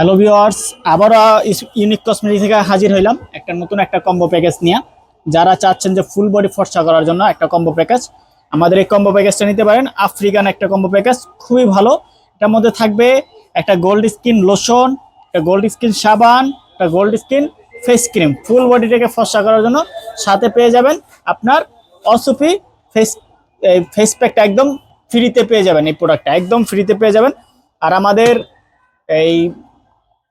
Hello viewers আবারও unique cosmetic থেকে হাজির হইলাম একটা নতুন একটা কম্বো প্যাকেজ নিয়ে। যারা চাচ্ছেন যে ফুল বডি ফর্সা করার জন্য একটা কম্বো প্যাকেজ আমাদের এই কম্বো প্যাকেজটা নিতে পারেন। আফ্রিকান একটা কম্বো প্যাকেজ খুবই ভালো। এটার মধ্যে থাকবে একটা গোল্ড স্কিন লোশন একটা গোল্ড স্কিন সাবান, একটা gold skin face cream full বডিটাকে ফর্সা করার জন্য সাথে পেয়ে যাবেন আপনার অসুপি ফেস ফেস প্যাকটা একদম ফ্রিতে পেয়ে যাবেন এই প্রোডাক্টটা একদম ফ্রিতে পেয়ে যাবেন। আর আমাদের এই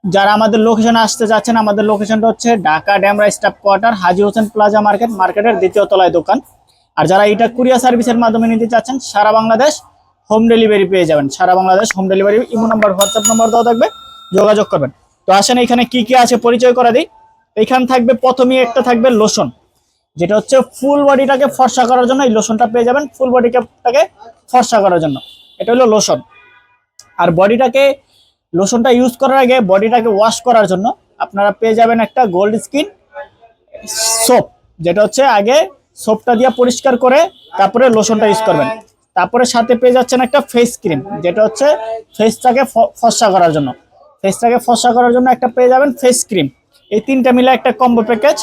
যারা আমাদের লোকেশনে আসতে যাচ্ছেন, আমাদের লোকেশনটা হচ্ছে Dhaka Demra staff quarter, Haji Hossain plaza market, মার্কেটের দ্বিতীয় তলায় দোকান। আর যারা এটা কুরিয়ার সার্ভিসের মাধ্যমে নিতে চাচ্ছেন, সারা বাংলাদেশ হোম ডেলিভারি পেয়ে যাবেন। সারা Bangladesh home delivery, imo number, WhatsApp number দেওয়া থাকবে, যোগাযোগ করবেন। তো আসেন এখানে কি কি আছে পরিচয় করে দিই। এখানে থাকবে প্রথমেই একটা থাকবে লোশন, যেটা হচ্ছে ফুল বডিটাকে ফর্সা করার জন্য এই লোশনটা পেয়ে যাবেন ফুল বডিটাকে ফর্সা করার জন্য। এটা হলো লোশন। আর বডিটাকে লোশনটা ইউজ করার আগে বডিটাকে ওয়াশ করার জন্য আপনারা পেয়ে যাবেন একটা গোল্ড স্কিন সোপ যেটা হচ্ছে আগে সোপটা দিয়ে পরিষ্কার করে তারপরে লোশনটা ইউজ করবেন। তারপরে সাথে পেয়ে যাচ্ছেন একটা ফেস ক্রিম যেটা হচ্ছে ফেসটাকে ফর্সা করার জন্য। ফেসটাকে ফর্সা করার জন্য একটা পেয়ে যাবেন ফেস ক্রিম এই তিনটা মিলে একটা কম্বো প্যাকেজ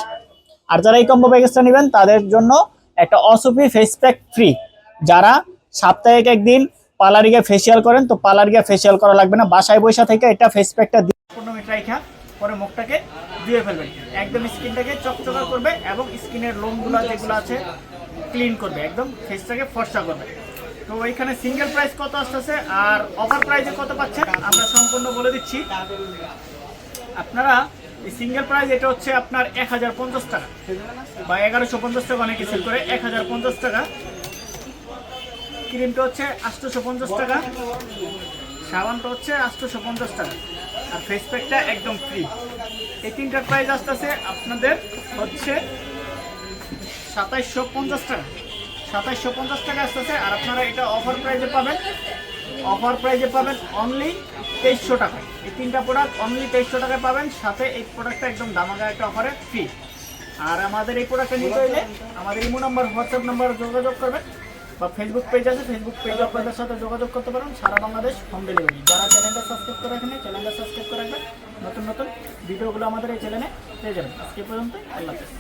আর যারা এই কম্বো প্যাকেজটা নেবেন, তাদের জন্য একটা অসুপি ফেস প্যাক ফ্রি যারা সাপ্তাহিক একদিন পার্লারে গিয়ে ফেসিয়াল করেন, তো পার্লার গিয়ে ফেসিয়াল করা লাগবে না। বাসায় বসে থেকে এটা ফেস প্যাকটা দিয়ে পনেরো মিনিট রাখা পরে মুখটাকে ধুয়ে ফেলবেন। একদম স্কিনটাকে চকচকা করবে এবং স্কিনের লোমগুলো যেগুলো আছে ক্লিন করবে। একদম ফেসটাকে ফর্সা করবে। তো এখানে সিঙ্গেল প্রাইস কত আসতেছে আর অফার প্রাইসে কত পাচ্ছেন? আমরা সম্পূর্ণ বলে দিচ্ছি। আপনারা সিঙ্গেল প্রাইস এটা হচ্ছে আপনার এক হাজার পঞ্চাশ টাকা বা এগারোশো পঞ্চাশ টাকা অনেকে সেল করে। এক হাজার পঞ্চাশ টাকা ক্রিমটা হচ্ছে আটশোশো পঞ্চাশ টাকা। সাবানটা হচ্ছে আটশোশো পঞ্চাশ টাকা। আর ফেস প্যাকটা একদম ফ্রি এই তিনটার প্রাইস আসতেছে আপনাদের হচ্ছে সাতাইশশো পঞ্চাশ টাকা। সাতাইশশো পঞ্চাশ টাকা আসতেছে আর আপনারা এটা অফার প্রাইজে পাবেন। অফার প্রাইজে পাবেন অনলি তেইশশো টাকা। এই তিনটা প্রোডাক্ট অনলি তেইশশো টাকায় পাবেন। সাথে এই প্রোডাক্টটা একদম দামাগা একটা অফারে ফ্রি আর আমাদের এই প্রোডাক্টটা নিতে হইলে আমাদের ইমো নাম্বার হোয়াটসঅ্যাপ নাম্বার যোগাযোগ করবেন। বা ফেসবুক পেজ আছে ফেসবুক পেজে আপনাদের সাথে যোগাযোগ করতে পারেন। সারা বাংলাদেশ হোম ডেলিভারি যারা চ্যানেলটা সাবস্ক্রাইব করে রাখেন চ্যানেলটা সাবস্ক্রাইব করে রাখবেন। নতুন নতুন ভিডিওগুলো আমাদের এই চ্যানেলে পেয়ে যাবেন। আজকে পর্যন্ত আল্লাহ হাফেজ।